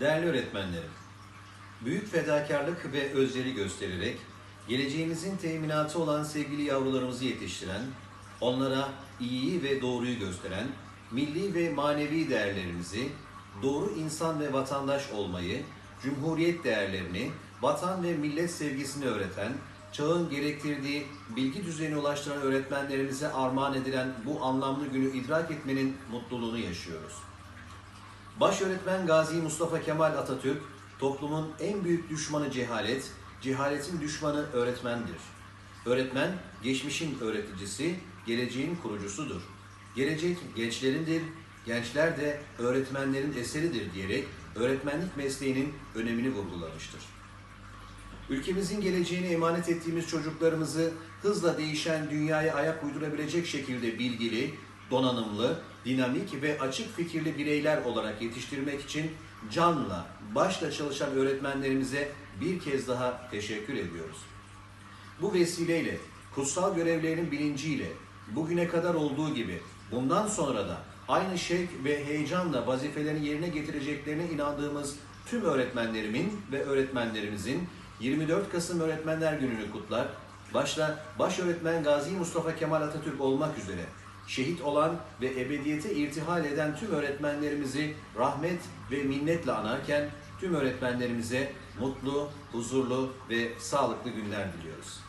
Değerli öğretmenlerim, büyük fedakarlık ve özveri göstererek geleceğimizin teminatı olan sevgili yavrularımızı yetiştiren, onlara iyiyi ve doğruyu gösteren, milli ve manevi değerlerimizi, doğru insan ve vatandaş olmayı, cumhuriyet değerlerini, vatan ve millet sevgisini öğreten, çağın gerektirdiği bilgi düzeyine ulaştıran öğretmenlerimize armağan edilen bu anlamlı günü idrak etmenin mutluluğunu yaşıyoruz. Baş öğretmen Gazi Mustafa Kemal Atatürk, toplumun en büyük düşmanı cehalet, cehaletin düşmanı öğretmendir. Öğretmen, geçmişin öğreticisi, geleceğin kurucusudur. Gelecek gençlerindir, gençler de öğretmenlerin eseridir diyerek öğretmenlik mesleğinin önemini vurgulamıştır. Ülkemizin geleceğine emanet ettiğimiz çocuklarımızı hızla değişen dünyaya ayak uydurabilecek şekilde bilgili, donanımlı, dinamik ve açık fikirli bireyler olarak yetiştirmek için canla, başla çalışan öğretmenlerimize bir kez daha teşekkür ediyoruz. Bu vesileyle kutsal görevlerinin bilinciyle bugüne kadar olduğu gibi bundan sonra da aynı şevk ve heyecanla vazifelerini yerine getireceklerine inandığımız tüm öğretmenlerimin ve öğretmenlerimizin 24 Kasım Öğretmenler Günü'nü kutlar. Başta baş öğretmen Gazi Mustafa Kemal Atatürk olmak üzere şehit olan ve ebediyete irtihal eden tüm öğretmenlerimizi rahmet ve minnetle anarken tüm öğretmenlerimize mutlu, huzurlu ve sağlıklı günler diliyoruz.